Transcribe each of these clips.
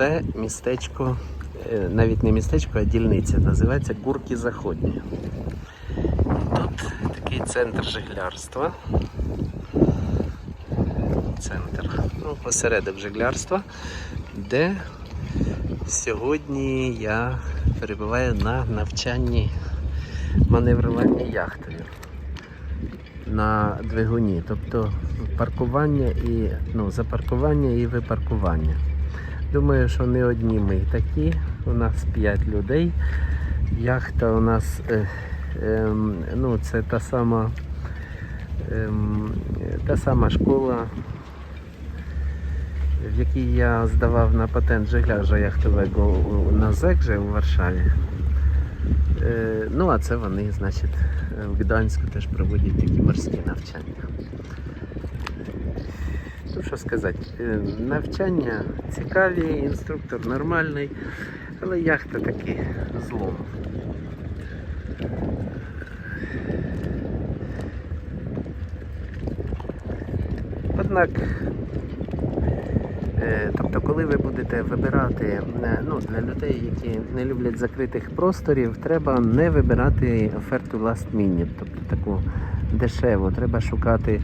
Це містечко, е, навіть не містечко, а дільниця. Називається Гурки Заходні. Тут такий центр жиглярства. Центр. Ну, осередок жиглярства, де сьогодні я перебуваю на навчанні маневрування яхтою на двигуні, тобто паркування і ну, запаркування і випаркування. Думаю, що не одні ми такі. У нас 5 людей. Яхта у нас е, ем, ну, це та сама, ем, та сама школа, в якій я здавав на патент жигляжа яхтового на ЗЕК у Варшаві. Е, Ну, а це вони, значить, в Гданську теж проводять такі морські навчання. Що сказати, е, навчання цікаві, інструктор нормальний, але яхта таки злом. Однак, е, тобто, коли ви будете вибирати е, ну, для людей, які не люблять закритих просторів, треба не вибирати оферту last minute, тобто таку дешеву. Треба шукати,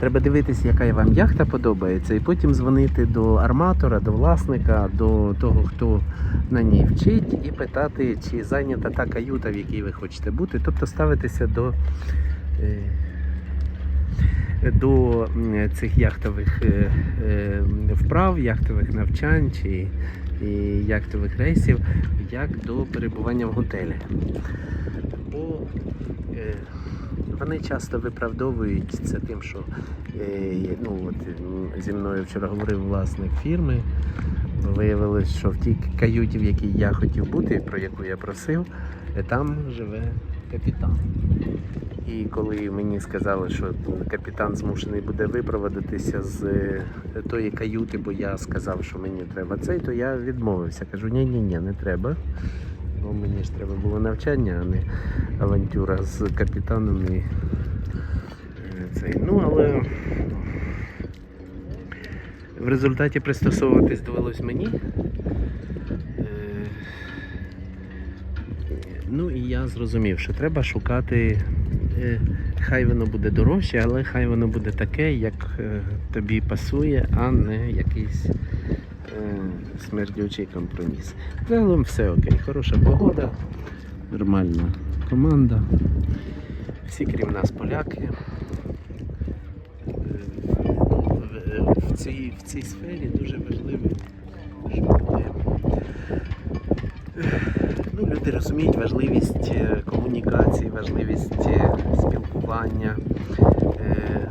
треба дивитися, яка вам яхта подобається, і потім дзвонити до арматора, до власника, до того, хто на ній вчить, і питати, чи зайнята та каюта, в якій ви хочете бути, тобто ставитися до. е, до цих яхтових е, е, вправ, яхтових навчань чи яхтових рейсів, як до перебування в готелі. Е, вони часто виправдовують це тим, що е, ну, от, зі мною вчора говорив власник фірми. Виявилось, що в тій каюті, в якій я хотів бути, про яку я просив, е, там живе капітан. І коли мені сказали, що капітан змушений буде випроводитися з тої каюти, бо я сказав, що мені треба цей, то я відмовився. Кажу, ні, ні, ні, не треба. Бо мені ж треба було навчання, а не авантюра з капітаном і е, цей. Ну, але в результаті пристосовуватись довелось мені. Е, Ну і я зрозумів, що треба шукати. е, Хай воно буде дорожче, але хай воно буде таке, як тобі пасує, а не якийсь смердючий компроміс. Загалом все окей, хороша погода, нормальна команда. Всі крім нас поляки. Е, в- цій, в цій сфері дуже важливо, щоб е, Ну, люди розуміють важливість е, комунікації, важливість е, спілкування, е,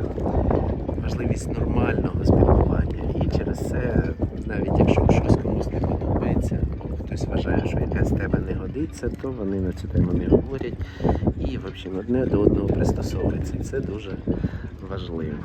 важливість нормального спілкування. Навіть якщо щось комусь не подобається, хтось вважає, що якась тема не годиться, то вони на цю тему не говорять і взагалі одне до одного пристосовуються. Це дуже важливо.